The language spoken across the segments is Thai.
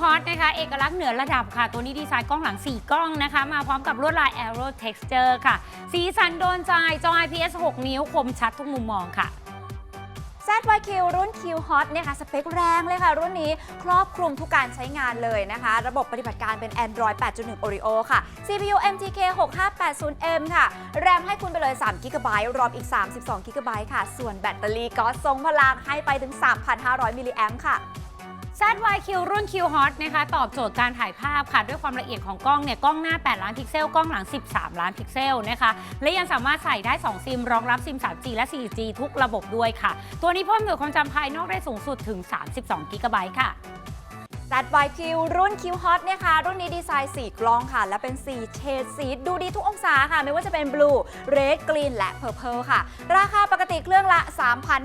รุ่น Q Hot นะคะ เอกลักษณ์เหนือระดับค่ะ ตัวนี้ดีไซน์กล้องหลัง 4 กล้องนะคะ มาพร้อมกับลวดลาย Aero Texture ค่ะ สีสันโดนใจจอ IPS 6 นิ้วคมชัดทุกมุมมองค่ะ ZYQ รุ่น Q Hot นะคะสเปคแรงเลยค่ะ รุ่นนี้ครอบคลุมทุกการใช้งานเลยนะคะ ระบบปฏิบัติการเป็น Android 8.1 Oreo ค่ะ CPU MTK 6580M ค่ะ แรมให้คุณไปเลย3 g b รอมอีก 32 g b ค่ะ ส่วนแบตเตอรี่ก็ทรงพลังให้ไปถึง 3,500 มิลลิแอมค่ะ ZYQ รุ่น Q Hot นะคะตอบโจทย์การถ่ายภาพค่ะ ด้วยความละเอียดของกล้องเนี่ยกล้องหน้า 8 ล้านพิกเซล กล้องหลัง 13 ล้านพิกเซลนะคะและยังสามารถใส่ได้ 2 ซิม รองรับซิม 3G และ 4G ทุกระบบด้วยค่ะ ตัวนี้เพิ่มหน่วยความจำภายนอกได้สูงสุดถึง 32 g b ค่ะ ZYQ รุ่น Q Hot เนี่ยค่ะ รุ่นนี้ดีไซน์ 4 กลองค่ะ และเป็น 4 เฉดสีดูดีทุกองศาค่ะ ไม่ว่าจะเป็น Blue Red Green และ Purple ค่ะ ราคาปกติเครื่องละ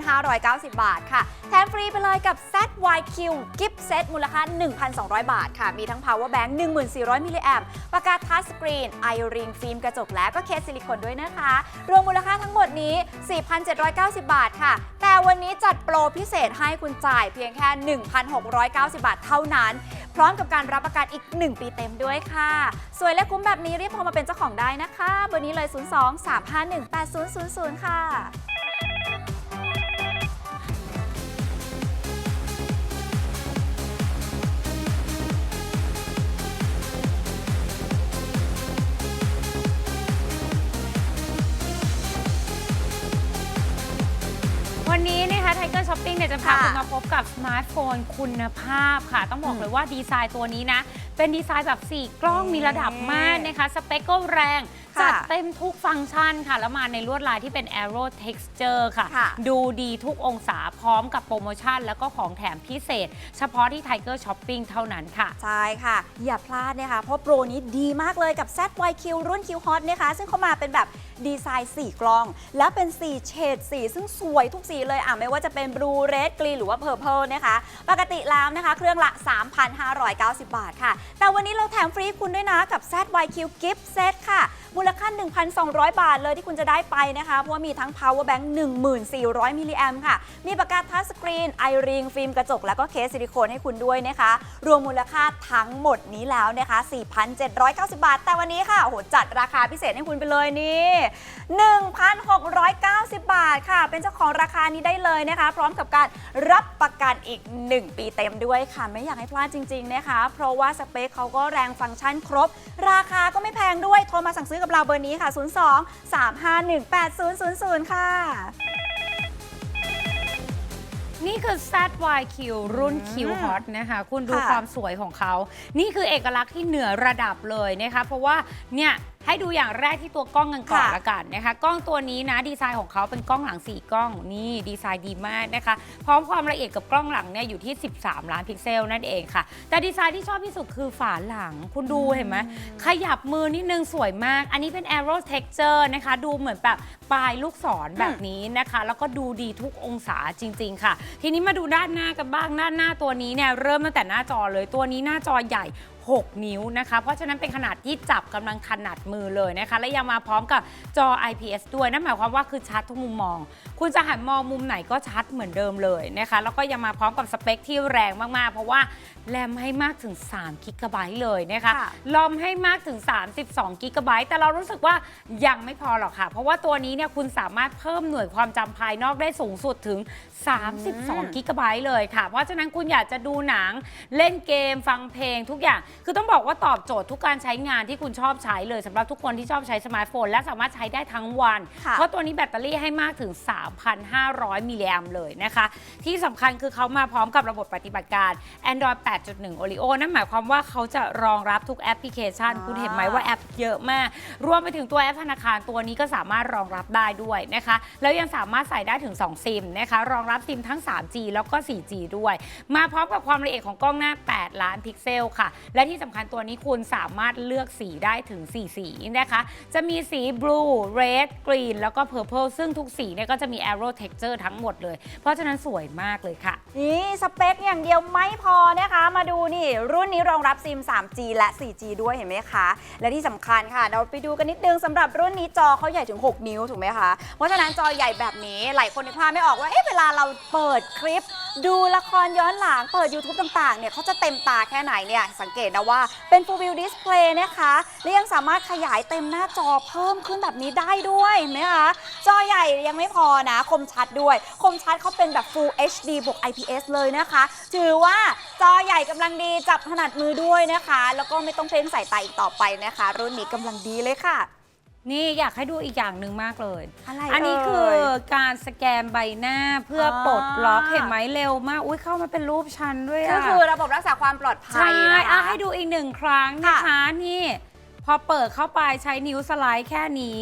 3,590 บาทค่ะ แถมฟรีไปเลยกับ ZYQ Gift Set มูลค่า 1,200 บาทค่ะ มีทั้ง Power Bank 1,400มิลลิแอมปากกาทัชสกรีนไอริงฟิล์มกระจกและก็เคสซิลิโคนด้วยนะคะ รวมมูลค่าทั้งหมดนี้ 4,790 บาทค่ะ แต่วันนี้จัดโปรพิเศษให้คุณจ่ายเพียงแค่ 1,690 บาทเท่านั้นพร้อมกับการรับประกันอีก 1 ปีเต็มด้วยค่ะ สวยและคุ้มแบบนี้รีบโทรมาเป็นเจ้าของได้นะคะเบอร์นี้เลย 02 351 8000 ค่ะ Tiger Shopping เนี่ยจะพาค่ะคุณมาพบกับสมาร์ทโฟนคุณภาพค่ะ ต้องบอกเลยว่าดีไซน์ตัวนี้นะ เป็นดีไซน์แบบ 4 กล้องมีระดับมากนะคะ สเปคก็แรงค่ะ จัดเต็มทุกฟังก์ชันค่ะ แล้วมาในลวดลายที่เป็น Aero Texture ค่ะค่ะ ดูดีทุกองศาพร้อมกับโปรโมชั่น แล้วก็ของแถมพิเศษ เฉพาะที่ Tiger Shopping เท่านั้นค่ะ ใช่ค่ะ อย่าพลาดนะคะ เพราะโปรนี้ดีมากเลยกับ ZYQ รุ่น Q Hot นะคะ ซึ่งเขามาเป็นแบบดีไซน์ 4 กล้อง แล้วเป็น 4 เฉดสี ซึ่งสวยทุกสีเลยอะไม่ว่าจะเป็น Blue Red Green หรือว่า Purple นะคะ ปกติแล้วนะคะ เครื่องละ 3,590 บาทค่ะ แต่วันนี้เราแถมฟรีคุณด้วยนะกับ ZYQ Gift Set ค่ะมูลค่า 1,200 บาทเลยที่คุณจะได้ไปนะคะ เพราะว่ามีทั้ง Power Bank 1,400มิลลิแอมค่ะ มีปากกาทัชสกรีน ไอริง ฟิล์มกระจก แล้วก็เคสซิลิโคนให้คุณด้วยนะคะ รวมมูลค่าทั้งหมดนี้แล้วนะคะ 4,790 บาท แต่วันนี้ค่ะโอ้โหจัดราคาพิเศษให้คุณไปเลยนี่ 1,690 บาทค่ะ เป็นเจ้าของราคานี้ได้เลยนะคะ พร้อมกับการรับประกันอีก 1 ปีเต็มด้วยค่ะ ไม่อยากให้พลาดจริง ๆนะคะ เพราะว่าสเปคเขาก็แรงฟังก์ชันครบ ราคาก็ไม่แพงด้วย โทรมาสั่งซื้อกับเราเบอร์นี้ค่ะ 02 351 8000 ค่ะ นี่คือ ZYQ รุ่น Q Hot นะคะ คุณดูค่ะ ความสวยของเขา นี่คือเอกลักษณ์ที่เหนือระดับเลยนะคะ เพราะว่าเนี่ย ให้ดูอย่างแรกที่ตัวกล้องกันก่อนค่ะละกันนะคะ กล้องตัวนี้นะดีไซน์ของเขาเป็นกล้องหลัง 4 กล้องนี่ดีไซน์ดีมากนะคะ พร้อมความละเอียดกับกล้องหลังเนี่ยอยู่ที่ 13 ล้านพิกเซลนั่นเองค่ะ แต่ดีไซน์ที่ชอบที่สุดคือฝาหลังคุณดูเห็นไหมขยับมือนิดนึงสวยมาก อันนี้เป็น Aero Texture นะคะ ดูเหมือนแบบปลายลูกศรแบบนี้นะคะ แล้วก็ดูดีทุกองศาจริง ๆ ค่ะ ทีนี้มาดูด้านหน้ากันบ้างด้านหน้าตัวนี้เนี่ยเริ่มตั้งแต่หน้าจอเลยตัวนี้หน้าจอใหญ่ 6 นิ้วนะคะ เพราะฉะนั้นเป็นขนาดที่จับกำลังขนาดมือเลยนะคะ และยังมาพร้อมกับจอ IPS ด้วยนั่นหมายความว่าคือชัดทุกมุมมอง คุณจะหันมองมุมไหนก็ชัดเหมือนเดิมเลยนะคะ แล้วก็ยังมาพร้อมกับสเปคที่แรงมากๆ เพราะว่าแรมให้มากถึง3กิกะไบต์เลยนะคะค่ะ ลอมให้มากถึง 32กิกะไบต์แต่เรารู้สึกว่ายังไม่พอหรอกค่ะ เพราะว่าตัวนี้เนี่ยคุณสามารถเพิ่มหน่วยความจำภายนอกได้สูงสุดถึง 32กิกะไบต์เลยค่ะ เพราะฉะนั้นคุณอยากจะดูหนังเล่นเกมฟังเพลงทุกอย่างคือต้องบอกว่าตอบโจทย์ทุกการใช้งานที่คุณชอบใช้เลยสำหรับทุกคนที่ชอบใช้สมาร์ทโฟน และสามารถใช้ได้ทั้งวัน ค่ะ เพราะตัวนี้แบตเตอรี่ให้มากถึง 3,500 มิลลิแอมเลยนะคะ ที่สำคัญคือเขามาพร้อมกับระบบปฏิบัติการ Android 8.1 Oreo นั่นหมายความว่าเขาจะรองรับทุกแอปพลิเคชัน อ่า คุณเห็นไหมว่าแอปเยอะมาก รวมไปถึงตัวแอปธนาคารตัวนี้ก็สามารถรองรับได้ด้วยนะคะ แล้วยังสามารถใส่ได้ถึง 2 ซิมนะคะ รองรับซิมทั้ง 3G แล้วก็ 4G ด้วย มาพร้อมกับความละเอียดของกล้องหน้า 8 ล้านพิกเซลค่ะ และที่สำคัญตัวนี้คุณสามารถเลือกสีได้ถึง 4 สีนะคะ จะมีสี blue red green แล้วก็ purple ซึ่งทุกสีเนี่ยก็จะมี arrow texture ทั้งหมดเลย เพราะฉะนั้นสวยมากเลยค่ะ นี่สเปคอย่างเดียวไม่พอนะคะ มาดูนี่ รุ่นนี้รองรับซิม 3G และ 4G ด้วยเห็นไหมคะ และที่สำคัญค่ะ เราไปดูกันนิดนึงสำหรับรุ่นนี้จอเขาใหญ่ถึง 6 นิ้วถูกไหมคะ เพราะฉะนั้นจอใหญ่แบบนี้หลายคนนึกภาพไม่ออกว่าเอ๊ะเวลาเราเปิดคลิป ดูละครย้อนหลังเปิด YouTube ต่างๆเนี่ยเขาจะเต็มตาแค่ไหนเนี่ยสังเกตนะว่าเป็น Full View Display นะคะและยังสามารถขยายเต็มหน้าจอเพิ่มขึ้นแบบนี้ได้ด้วยนไหมคะจอใหญ่ยังไม่พอนะ คมชัดด้วย คมชัดเขาเป็นแบบ Full HD บวก IPS เลยนะคะ ถือว่าจอใหญ่กำลังดีจับถนัดมือด้วยนะคะ แล้วก็ไม่ต้องเพ้นสายตาอีกต่อไปนะคะ รุ่นนี้กำลังดีเลยค่ะ นี่อยากให้ดูอีกอย่างหนึ่งมากเลย อะไรอันนี้เอ่ยคือการสแกนใบหน้าเพื่อปลดล็อกอ่า เห็นไหมเร็วมาก อุ้ยเข้ามาเป็นรูปฉันด้วยก็อะคือระบบรักษาความปลอดภัใช่ยนะคะอะให้ดูอีกหนึ่งครั้งนะค่ะคะนี่ พอเปิดเข้าไปใช้นิ้วสไลด์แค่นี้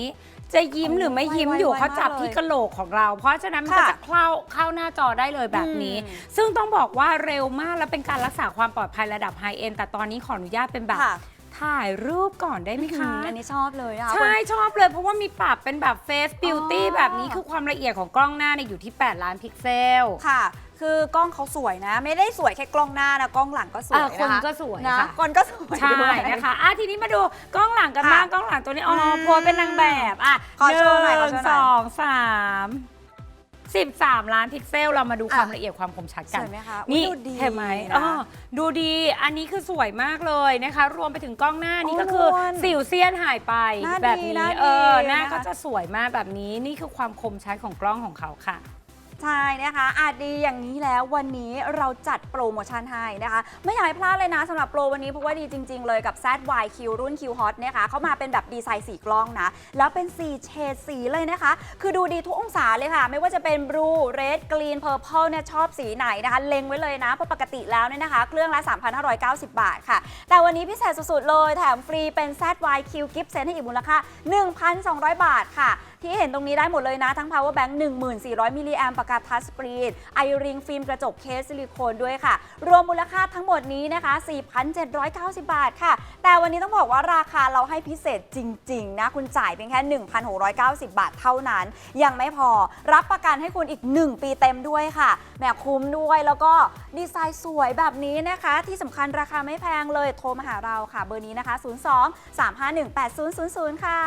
จะยิ้มโอ้หรือไม่ยิ้มไวๆอยู่ไวๆเขาจับมากเลยที่กระโหลกของเรา เพราะฉะนั้นมันก็ค่ะจะเข้าเข้าหน้าจอได้เลยแบบนี้ อืมซึ่งต้องบอกว่าเร็วมากและเป็นการรักษาความปลอดภัยระดับไฮเอ็นแต่ตอนนี้ขออนุญาตเป็นแบบ ค่ะ ถ่ายรูปก่อนได้ไหมคะอันนี้ชอบเลยนะคะใช่ชอบเลยเพราะว่ามีปรับเป็นแบบ Face Beauty อ๋อแบบนี้คือความละเอียดของกล้องหน้าเนี่ยอยู่ที่ 8 ล้านพิกเซล ค่ะ คือกล้องเขาสวยนะ ไม่ได้สวยแค่กล้องหน้านะกล้องหลังก็สวยเออนะคนคะก็สวยนะค่ะคนก็สวยใช่ด้วยนะคะอะทีนี้มาดูกล้องหลังกันค่ะบ้างกล้องหลังตัวนี้อ๋ออมโพสเป็นนางแบบอะขอโชว์หน่อยหขอนึ่งโชว์หน่อยสองสาม สิบสามล้านพิกเซล เรามาดูอะความละเอียดความคมชัดสกันวยไหมคะนี่อุ๊ยดูดีเห็นไหมนะอ๋อดูดีอันนี้คือสวยมากเลยนะคะ รวมไปถึงกล้องหน้านี่โอ้ก็คือล้วนสิวเซียนหายไปหน้าดีแบบนี้หน้าดีเออหน้านะคะ ก็จะสวยมากแบบนี้นี่คือความคมชัดของกล้องของเขาค่ะ ใช่นะคะอาจดีอย่างนี้แล้ววันนี้เราจัดโปรโมชั่นให้นะคะ ไม่อยากให้พลาดเลยนะสำหรับโปรวันนี้เพราะว่าดีจริง ๆ เลยกับ ZYQ รุ่น Q Hot นะคะเขามาเป็นแบบดีไซน์สีกล้องนะ แล้วเป็นสีเฉดสีเลยนะคะ คือดูดีทุกองศาเลยค่ะ ไม่ว่าจะเป็นบลูเรดกรีนเพอร์เพลเนี่ยชอบสีไหนนะคะ เล็งไว้เลยนะเพราะปกติแล้วเนี่ยนะคะ เครื่องละ 3,590 บาทค่ะ แต่วันนี้พิเศษสุดๆเลยแถมฟรีเป็น ZYQ Gift Set ให้อีกมูลค่า 1,200 บาทค่ะ ที่เห็นตรงนี้ได้หมดเลยนะทั้ง power bank 1400มิลลิแอมปากกาทัชสกรีนไอริงฟิล์มกระจกเคสซิลิโคนด้วยค่ะ รวมมูลค่าทั้งหมดนี้นะคะ 4,790 บาทค่ะ แต่วันนี้ต้องบอกว่าราคาเราให้พิเศษจริง ๆ นะ คุณจ่ายเพียงแค่ 1,690 บาทเท่านั้น ยังไม่พอรับประกันให้คุณอีก 1 ปีเต็มด้วยค่ะแหมคุ้มด้วยแล้วก็ดีไซน์สวยแบบนี้นะคะ ที่สำคัญราคาไม่แพงเลยโทรมาหาเราค่ะ เบอร์นี้นะคะ 02 351 8000 ค่ะ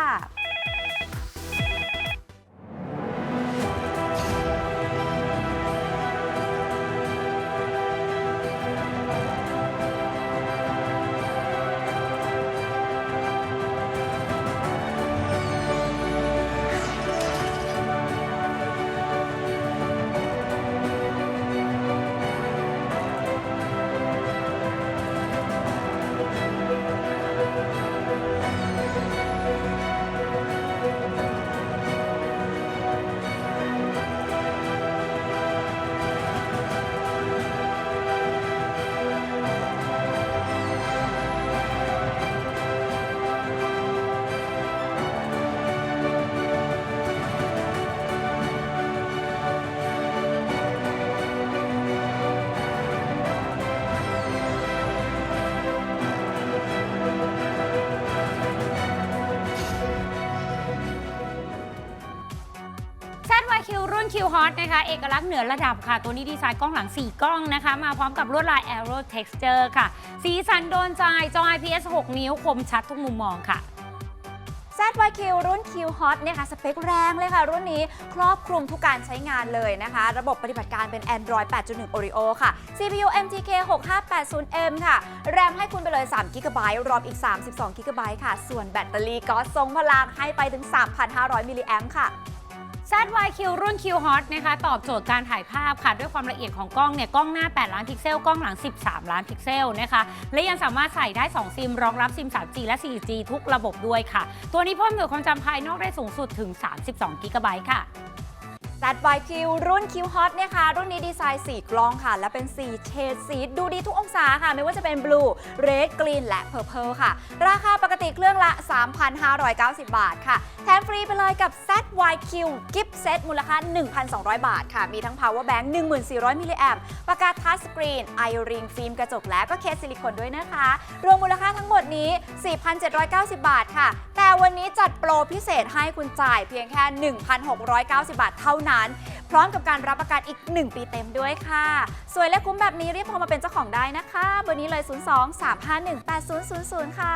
รุ่นะคะ เอกลักษณ์เหนือระดับค่ะ ตัวนี้ดีไซน์กล้องหลัง 4 กล้องนะคะ มาพร้อมกับลวดลาย Aero Texture ค่ะ สีสันโดนใจจอ IPS 6 นิ้วคมชัดทุกมุมมองค่ะ ZYQ รุ่น Q Hot เนี่ยค่ะ สเปคแรงเลยค่ะ รุ่นนี้ครอบคลุมทุกการใช้งานเลยนะคะ ระบบปฏิบัติการเป็น Android 8.1 Oreo ค่ะ CPU MTK 6580M ค่ะ แรมให้คุณไปเลย3 g b รอมอีก 32 g b ค่ะ ส่วนแบตเตอรี่ก็ทรงพลังให้ไปถึง 3,500 มิลลิแอมค่ะ ZYQ รุ่น Q Hot นะคะ ตอบโจทย์การถ่ายภาพค่ะ ด้วยความละเอียดของกล้องเนี่ย กล้องหน้า 8 ล้านพิกเซล กล้องหลัง 13 ล้านพิกเซลนะคะ และยังสามารถใส่ได้ 2 ซิม รองรับซิม 3G และ 4G ทุกระบบด้วยค่ะ ตัวนี้เพิ่มหน่วยความจำภายนอกได้สูงสุดถึง 32 g b ค่ะ ZYQ รุ่น Q Hot เนี่ยค่ะ รุ่นนี้ดีไซน์สีกลองค่ะ และเป็นสีเฉดสีดูดีทุกองศาค่ะ ไม่ว่าจะเป็น Blue Red Green และ Purple ค่ะ ราคาปกติเครื่องละ 3,590 บาทค่ะ แถมฟรีไปเลยกับ ZYQ Gift Set มูลค่า 1,200 บาทค่ะ มีทั้ง Power Bank 1400มิลลิแอมปากกาทัชสกรีนไอริงฟิล์มกระจกและก็เคสซิลิโคนด้วยนะคะ รวมมูลค่าทั้งหมดนี้ 4,790 บาทค่ะ แต่วันนี้จัดโปรพิเศษให้คุณจ่ายเพียงแค่ 1,690 บาทเท่านั้น พร้อมกับการรับประกันอีก 1 ปีเต็มด้วยค่ะ สวยและคุ้มแบบนี้รีบโทรมาเป็นเจ้าของได้นะคะเบอร์นี้เลย 02 351 8000 ค่ะ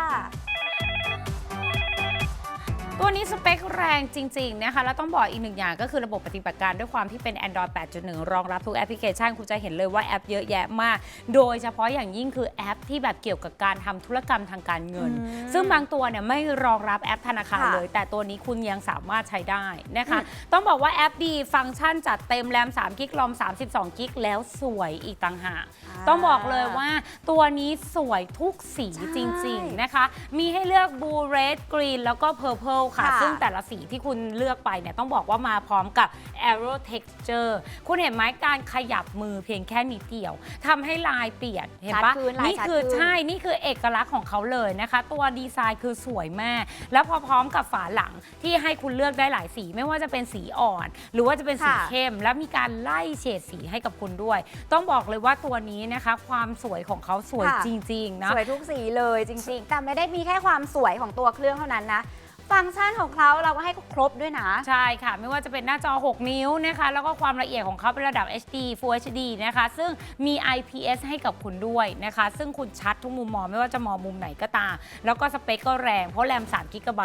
ตัวนี้สเปคแรงจริง ๆ นะคะ แล้วต้องบอกอีกหนึ่งอย่างก็คือระบบปฏิบัติการด้วยความที่เป็น Android 8.1 รองรับทุกแอปพลิเคชัน คุณจะเห็นเลยว่าแอปเยอะแยะมาก โดยเฉพาะอย่างยิ่งคือแอปที่แบบเกี่ยวกับการทำธุรกรรมทางการเงินอืมซึ่งบางตัวเนี่ยไม่รองรับแอปธนาคารค่ะเลย แต่ตัวนี้คุณยังสามารถใช้ได้นะคะอืมต้องบอกว่าแอปดีฟังก์ชันจัดเต็มแรม3กิกรอม 32กิกแล้วสวยอีกต่างหากต้องบอกเลยว่าตัวนี้สวยทุกสีใช่จริง ๆ นะคะ มีให้เลือก blue red green แล้วก็ purple ค่ะ ค่ะซึ่งแต่ละสีที่คุณเลือกไปเนี่ยต้องบอกว่ามาพร้อมกับ arrow texture คุณเห็นไหมการขยับมือเพียงแค่นิดเดียวทำให้ลายเปลี่ยนเห็นปะชัดขึ้นลายนี่ชัดคือขึ้น ใช่ นี่คือเอกลักษณ์ของเขาเลยนะคะ ตัวดีไซน์คือสวยมาก แล้วพอพร้อมกับฝาหลังที่ให้คุณเลือกได้หลายสี ไม่ว่าจะเป็นสีอ่อน หรือว่าจะเป็นสีค่ะเข้ม แล้วมีการไล่เฉดสีให้กับคุณด้วย ต้องบอกเลยว่าตัวนี้นะคะ ความสวยของเขาสวยค่ะ จริงๆนะ สวยทุกสีเลยจริงๆ แต่ไม่ได้มีแค่ความสวยของตัวเครื่องเท่านั้นนะ ฟังก์ชันของเขาเราก็ให้ครบด้วยนะ ใช่ค่ะ ไม่ว่าจะเป็นหน้าจอ 6 นิ้วนะคะ แล้วก็ความละเอียดของเขาเป็นระดับ HD Full HD นะคะ ซึ่งมี IPS ให้กับคุณด้วยนะคะ ซึ่งคุณชัดทุกมุมมองไม่ว่าจะมองมุมไหนก็ตาม แล้วก็สเปคก็แรง เพราะแรม3 g b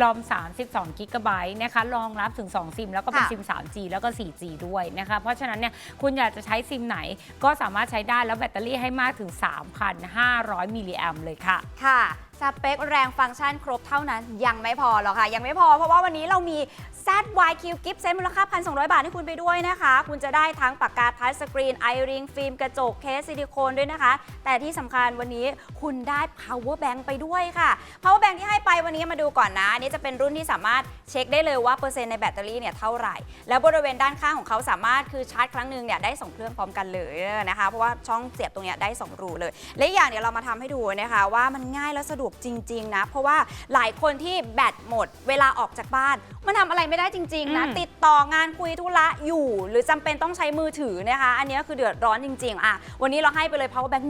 รอม32 g b นะคะ รองรับถึง 2 ซิม แล้วก็เป็นค่ะ ซิม 3G แล้วก็ 4G ด้วยนะคะ เพราะฉะนั้นเนี่ยคุณอยากจะใช้ซิมไหนก็สามารถใช้ได้แล้วแบตเตอรี่ให้มากถึง 3,500มิลลิแอมเลยค่ะ ค่ะ สเปคแรงฟังก์ชันครบเท่านั้นยังไม่พอหรอกค่ะ ยังไม่พอเพราะว่าวันนี้เรามี ZYQ Gift Set มูลค่า 1,200 บาทให้คุณไปด้วยนะคะ คุณจะได้ทั้งปากกาทัชสกรีนไอริงฟิล์มกระจกเคสซิลิโคนด้วยนะคะ แต่ที่สำคัญวันนี้คุณได้ power bank ไปด้วยค่ะ power bank ที่ให้ไปวันนี้มาดูก่อนนะ อันนี้จะเป็นรุ่นที่สามารถเช็คได้เลยว่าเปอร์เซ็นต์ในแบตเตอรี่เนี่ยเท่าไหร่ แล้วบริเวณด้านข้างของเขาสามารถคือชาร์จครั้งหนึ่งเนี่ยได้สองเครื่องพร้อมกันเลยนะคะ เพราะว่าช่องเสียบตรงเนี้ยได้สองรูเลย และอีกอย่างเดี๋ยวเรามาทำให้ดูนะคะว่ามันง่ายและสะดวกจริง ๆ นะ เพราะว่าหลายคนที่แบตหมด เวลาออกจากบ้าน มันทำอะไรไม่ได้จริง ๆ นะ อืม ติดต่องานคุยธุระอยู่ หรือจำเป็นต้องใช้มือถือนะคะ อันนี้คือเดือดร้อนจริง ๆ อะ วันนี้เราให้ไปเลย power bank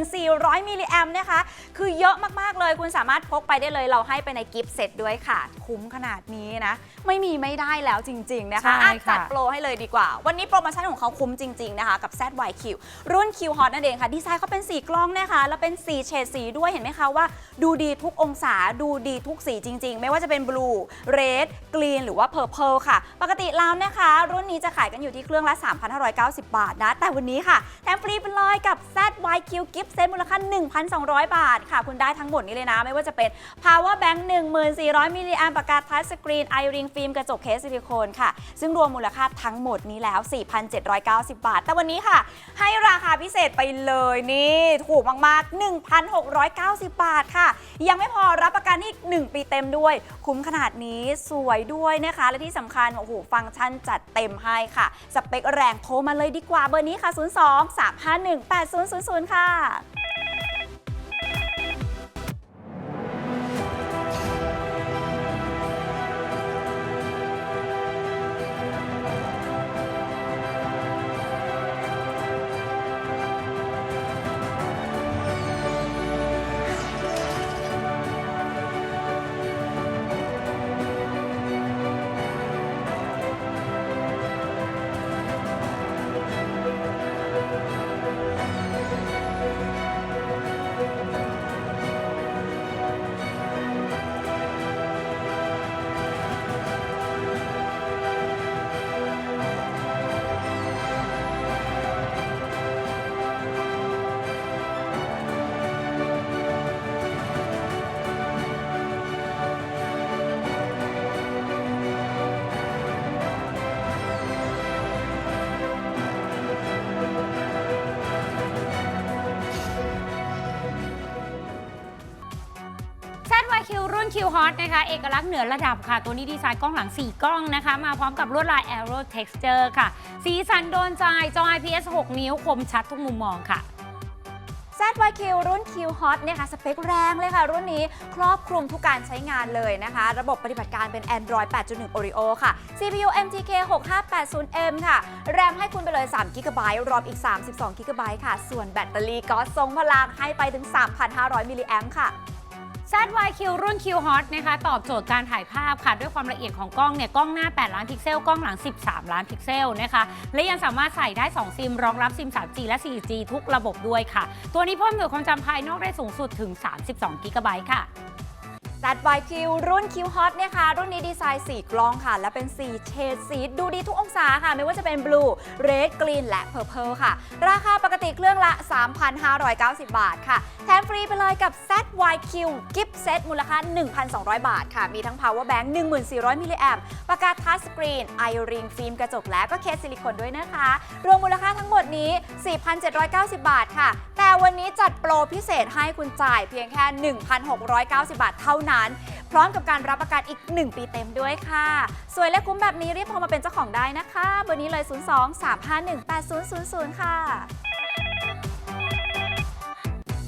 1400 มิลลิแอมนะคะ คือเยอะมาก ๆ เลยคุณสามารถพกไปได้เลย เราให้ไปในกิฟต์เซตด้วยค่ะ คุ้มขนาดนี้นะ ไม่มีไม่ได้แล้วจริง ๆ นะคะใช่อะค่ะ จัดโปรให้เลยดีกว่า วันนี้โปรโมชั่นของเขาคุ้มจริง ๆ นะคะ กับ ZYQ รุ่น Q Hot นั่นเองค่ะ ดีไซน์เขาเป็นสีกล้องนะคะ แล้วเป็นสีเฉดสีด้วยเห็นไหมคะว่าดูดีทุกองศาดูดีทุกสีจริง ๆ ไม่ว่าจะเป็นบลูเรดกรีนหรือว่าเพอร์เพลค่ะ ปกติแล้วนะคะ รุ่นนี้จะขายกันอยู่ที่เครื่องละ 3,590 บาทนะ แต่วันนี้ค่ะแถมฟรีไปเลยกับ ZYQ Gift Set มูลค่า 1,200 บาทค่ะ คุณได้ทั้งหมดนี้เลยนะ ไม่ว่าจะเป็น Power Bank 1400มิลลิแอมปากกาทัชสกรีนไอริงฟิล์มกระจกเคสซิลิโคนค่ะ ซึ่งรวมมูลค่าทั้งหมดนี้แล้ว 4,790 บาท แต่วันนี้ค่ะ ให้ราคาพิเศษไปเลยนี่ ถูกมากๆ 1,690 บาทค่ะ ยังไม่พอรับประกันอีก 1 ปีเต็มด้วย คุ้มขนาดนี้สวยด้วยนะคะ และที่สำคัญ โอ้โห ฟังก์ชันจัดเต็มให้ค่ะ สเปคแรงโทรมาเลยดีกว่าเบอร์นี้ค่ะ 02 351 8000 ค่ะ ZYQ รุ่น Q Hot นะคะ เอกลักษณ์เหนือระดับค่ะ ตัวนี้ดีไซน์กล้องหลัง 4 กล้องนะคะ มาพร้อมกับลวดลาย Arrow Texture ค่ะ สีสันโดนใจจอ IPS 6 นิ้วคมชัดทุกมุมมองค่ะ ZYQ รุ่น Q Hot เนี่ยค่ะสเปคแรงเลยค่ะ รุ่นนี้ครอบคลุมทุกการใช้งานเลยนะคะ ระบบปฏิบัติการเป็น Android 8.1 Oreo ค่ะ CPU MTK 6580M ค่ะ แรมให้คุณไปเลย3 g b รอมอีก 32 g b ค่ะ ส่วนแบตเตอรี่ก็ทรงพลังให้ไปถึง 3,500 มิลลิแอมค่ะ ZYQ รุ่น Q Hot นะคะตอบโจทย์การถ่ายภาพค่ะ ด้วยความละเอียดของกล้องเนี่ยกล้องหน้า 8 ล้านพิกเซล กล้องหลัง 13 ล้านพิกเซลนะคะและยังสามารถใส่ได้ 2 ซิม รองรับซิม 3G และ 4G ทุกระบบด้วยค่ะ ตัวนี้เพิ่มหน่วยความจำภายนอกได้สูงสุดถึง 32 g b ค่ะ จัด YQ รุ่น Q Hot เนี่ยค่ะ รุ่นนี้ดีไซน์ 4 กลองค่ะ และเป็น 4 เฉดสีดูดีทุกองศาค่ะ ไม่ว่าจะเป็น Blue Red Green และ Purple ค่ะ ราคาปกติเครื่องละ 3,590 บาทค่ะ แถมฟรีไปเลยกับ ZYQ Gift Set มูลค่า 1,200 บาทค่ะ มีทั้ง Power Bank 1,400มิลลิแอมปากกาทัชสกรีนไอริงฟิล์มกระจกและก็เคสซิลิโคนด้วยนะคะ รวมมูลค่าทั้งหมดนี้ 4,790 บาทค่ะ แต่วันนี้จัดโปรพิเศษให้คุณจ่ายเพียงแค่ 1,690 บาทเท่านั้นพร้อมกับการรับประกันอีก 1 ปีเต็มด้วยค่ะ สวยและคุ้มแบบนี้รีบโทรมาเป็นเจ้าของได้นะคะเบอร์นี้เลย 02 351 8000 ค่ะ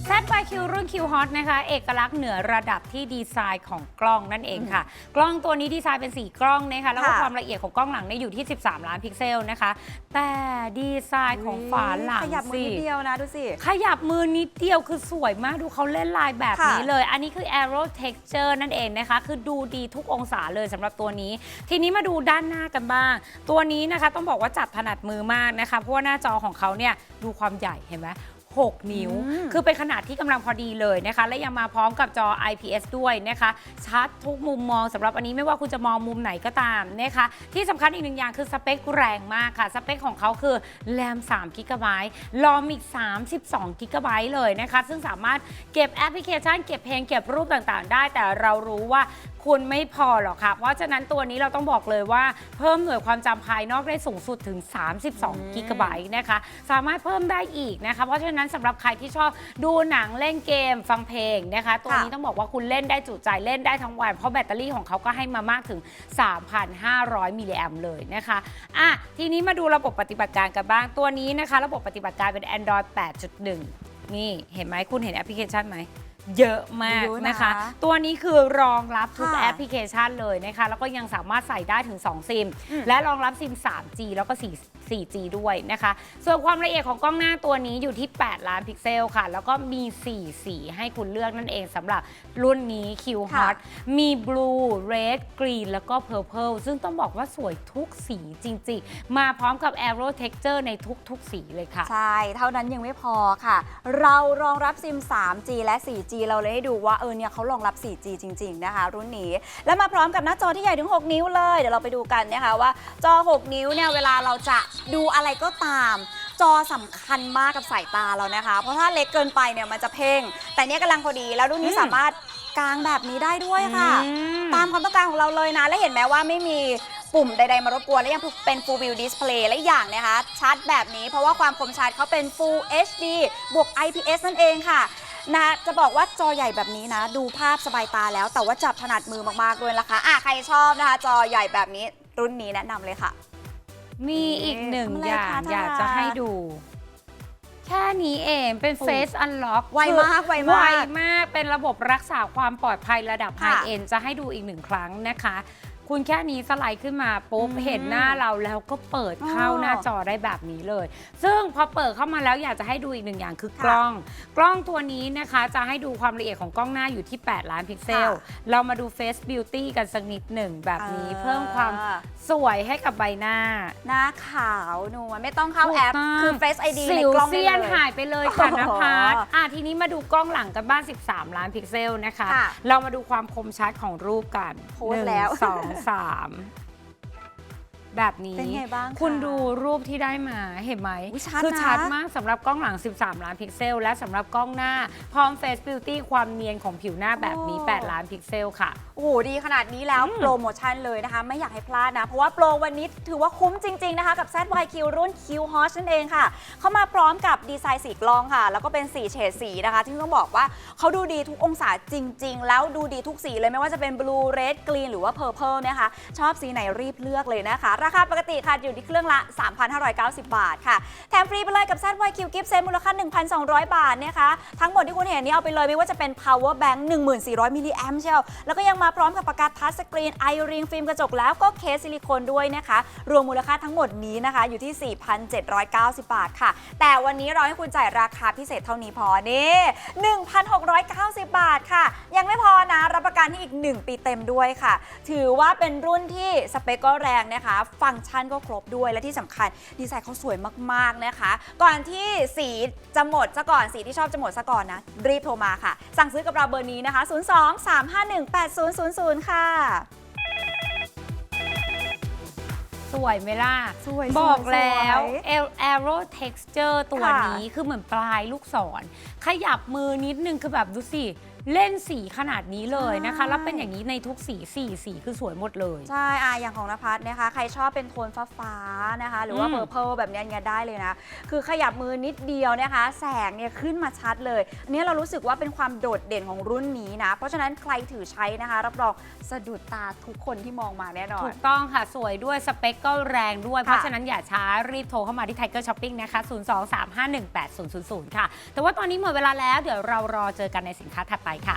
แซด by Q รุ่น Q Hot นะคะ เอกลักษณ์เหนือระดับที่ดีไซน์ของกล้องนั่นเองค่ะ กล้องตัวนี้ดีไซน์เป็น 4 กล้องนะคะ แล้วก็ค่ะความละเอียดของกล้องหลังเนี่ยอยู่ที่ 13 ล้านพิกเซลนะคะ แต่ดีไซน์ของฝาหลังขยับมือสินิดเดียวนะดูสิ ขยับมือนิดเดียวคือสวยมากดูเขาเล่นลายแบบนี้ค่ะเลย อันนี้คือ Aero Texture นั่นเองนะคะ คือดูดีทุกองศาเลยสำหรับตัวนี้ ทีนี้มาดูด้านหน้ากันบ้าง ตัวนี้นะคะต้องบอกว่าจับถนัดมือมากนะคะ เพราะว่าหน้าจอของเขาเนี่ยดูความใหญ่เห็นไหม 6 นิ้วอืมคือเป็นขนาดที่กำลังพอดีเลยนะคะ และยังมาพร้อมกับจอ IPS ด้วยนะคะชัดทุกมุมมองสำหรับอันนี้ไม่ว่าคุณจะมองมุมไหนก็ตามนะคะ ที่สำคัญอีกหนึ่งอย่างคือสเปคแรงมากค่ะ สเปคของเขาคือแรม3กิกะไบต์รอมอีก 32กิกะไบต์เลยนะคะ ซึ่งสามารถเก็บแอปพลิเคชัน เก็บเพลงเก็บรูปต่างๆ ได้ แต่เรารู้ว่า คุณไม่พอหรอกค่ะ เพราะฉะนั้นตัวนี้เราต้องบอกเลยว่าเพิ่มหน่วยความจำภายนอกได้สูงสุดถึง 32 กิกะไบต์นะคะ สามารถเพิ่มได้อีกนะคะ เพราะฉะนั้นสำหรับใครที่ชอบดูหนังเล่นเกมฟังเพลงนะคะ ตัวนี้ค่ะต้องบอกว่าคุณเล่นได้จุใจเล่นได้ทั้งวัน เพราะแบตเตอรี่ของเขาก็ให้มามากถึง 3,500 มิลลิแอมเลยนะคะอะทีนี้มาดูระบบปฏิบัติการกันบ้างตัวนี้นะคะ ระบบปฏิบัติการเป็น Android 8.1 นี่เห็นไหมคุณเห็นแอปพลิเคชันไหม เยอะมากเยอะนะนะคะ ตัวนี้คือรองรับทุกค่ะแอปพลิเคชันเลยนะคะ แล้วก็ยังสามารถใส่ได้ถึง 2 ซิมอืมและรองรับซิม 3G แล้วก็4 4G ด้วยนะคะ ส่วนความละเอียดของกล้องหน้าตัวนี้อยู่ที่ 8 ล้านพิกเซลค่ะ แล้วก็มี 4 สีให้คุณเลือกนั่นเองสำหรับรุ่นนี้ Q ค่ะ Hot มี Blue Red Green แล้วก็ Purple ซึ่งต้องบอกว่าสวยทุกสีจริง ๆ มาพร้อมกับ Aero Texture ในทุก ๆ สีเลยค่ะ ใช่ เท่านั้นยังไม่พอค่ะ เรารองรับซิม 3G และ 4G เราเลยให้ดูว่าเออเนี่ยเขารองรับ 4G จริง ๆ นะคะ รุ่นนี้ แล้วมาพร้อมกับหน้าจอที่ใหญ่ถึง 6 นิ้วเลย เดี๋ยวเราไปดูกันนะคะว่าจอ 6 นิ้วเนี่ยเวลาเราจะดูอะไรก็ตาม จอสำคัญมากกับสายตาเรานะคะ เพราะถ้าเล็กเกินไปเนี่ยมันจะเพ่ง แต่เนี่ยกำลังพอดีแล้วรุ่นนี้อืมสามารถกางแบบนี้ได้ด้วยค่ะอืมตามความต้องการของเราเลยนะ และเห็นไหมว่าไม่มีปุ่มใด ๆ มารบกวน และยังเป็น Full View Display และอีกอย่างนะคะ ชัดแบบนี้เพราะว่าความคมชัดเขาเป็น Full HD บวก IPS นั่นเองค่ะ นะจะบอกว่าจอใหญ่แบบนี้นะ ดูภาพสบายตาแล้ว แต่ว่าจับถนัดมือมากๆด้วยนะคะอะใครชอบนะคะ จอใหญ่แบบนี้รุ่นนี้แนะนำเลยค่ะ มีอีกหนึ่งทำอะไรอย่างคะอยากทาราจะให้ดู แค่นี้เองเป็นโอ้ Face Unlock ไวมากคือไวมากไวมากเป็นระบบรักษาความปลอดภัยระดับไฮค่ะเอ็นจะให้ดูอีกหนึ่งครั้งนะคะ คุณแค่นี้สไลด์ขึ้นมาปุ๊บอืมเห็นหน้าเราแล้วก็เปิดเข้าอ๋อหน้าจอได้แบบนี้เลย ซึ่งพอเปิดเข้ามาแล้วอยากจะให้ดูอีกหนึ่งอย่างคือค่ะกล้อง กล้องตัวนี้นะคะจะให้ดูความละเอียดของกล้องหน้าอยู่ที่ 8 ล้านพิกเซลค่ะเรามาดู Face Beauty กันสักนิดหนึ่งแบบนี้อ่าเพิ่มความ สวยให้กับใบหน้าหน้าขาวนวลไม่ต้องเข้าแอปถูกต้องคือ Face ID ในสิวกล้องได้เซียนเลยหายไปเลยค่ะโอ้นโหภัสอะทีนี้มาดูกล้องหลังกันบ้าน 13 ล้านพิกเซลนะคะค่ะเรามาดูความคมชัดของรูปกันโพสต์แล้วหนึ่งสองสาม แบบนี้ เป็นไงบ้างคะคุณดูรูปที่ได้มาเห็นไหม อุ๊ยชัดคือนะ ชัดมากสำหรับกล้องหลัง 13 ล้านพิกเซล และสำหรับกล้องหน้า พร้อม Face Beauty ความเนียนของผิวหน้าแบบนี้โอ้8ล้านพิกเซลค่ะ โอ้โหดีขนาดนี้แล้วอืมโปรโมชั่นเลยนะคะ ไม่อยากให้พลาดนะ เพราะว่าโปรวันนี้ถือว่าคุ้มจริง ๆ นะคะ กับ ZYQ รุ่น Q Hot นั่นเองค่ะ เข้ามาพร้อมกับดีไซน์สีกล้องค่ะ แล้วก็เป็นสีเฉดสีนะคะที่ต้องบอกว่าเขาดูดีทุกองศาจริง ๆ แล้วดูดีทุกสีเลยไม่ว่าจะเป็น Blue Red Green หรือว่า Purple นะคะ ชอบสีไหนรีบเลือกเลยนะคะราคาปกติค่ะอยู่ที่เครื่องละ 3,590 บาทค่ะ แถมฟรีไปเลยกับ ZYQ Gift Set มูลค่า 1,200 บาทนะคะ ทั้งหมดที่คุณเห็นนี่เอาไปเลยไม่ว่าจะเป็น Power Bank 1,400มิลลิแอมเชียวแล้วก็ยังมาพร้อมกับปากกาทัชสกรีนไอริงฟิล์มกระจกแล้วก็เคสซิลิโคนด้วยนะคะ รวมมูลค่าทั้งหมดนี้นะคะ อยู่ที่ 4,790 บาทค่ะ แต่วันนี้เราให้คุณจ่ายราคาพิเศษเท่านี้พอนี่1,690 บาทค่ะ ยังไม่พอนะ รับประกันที่อีก 1 ปีเต็มด้วยค่ะ ถือว่าเป็นรุ่นที่สเปคก็แรงนะคะฟังก์ชันก็ครบด้วยและที่สำคัญดีไซน์เขาสวยมากๆนะคะ ก่อนที่สีจะหมดซะก่อนสีที่ชอบจะหมดซะก่อนนะ รีบโทรมาค่ะ สั่งซื้อกับเราเบอร์นี้นะคะ 02 351 8000 ค่ะสวยไหมล่ะสวยบอกสวยแล้วสวยเอล Aero Texture ตัวค่ะนี้คือเหมือนปลายลูกศร ขยับมือนิดนึงคือแบบดูสิ เล่นสีขนาดนี้เลยนะคะ แล้วเป็นอย่างนี้ในทุกสีสีสีคือสวยหมดเลย ใช่อะอย่างของนภัสนะคะ ใครชอบเป็นโทนฟ้าๆนะคะ หรือว่าอืมเ u อร์เพลแบบเนี้ยเนี่ยได้เลยนะ คือขยับมือนิดเดียวนะคะ แสงเนี่ยขึ้นมาชัดเลยเนี่ยเรารู้สึกว่าเป็นความโดดเด่นของรุ่นนี้นะ เพราะฉะนั้นใครถือใช้นะคะ รับรองสะดุดตาทุกคนที่มองมาแน่นอนถูกต้องค่ะ สวยด้วยสเปคก็แรงด้วย เพราะค่ะฉะนั้นอย่าช้ารีบโทรเข้ามาที่ Tiger Shopping นะคะ 023518000 ค่ะ แต่ว่าตอนนี้หมดเวลาแล้วเดี๋ยวเรารอเจอกันในสินค้าถัดไปค่ะ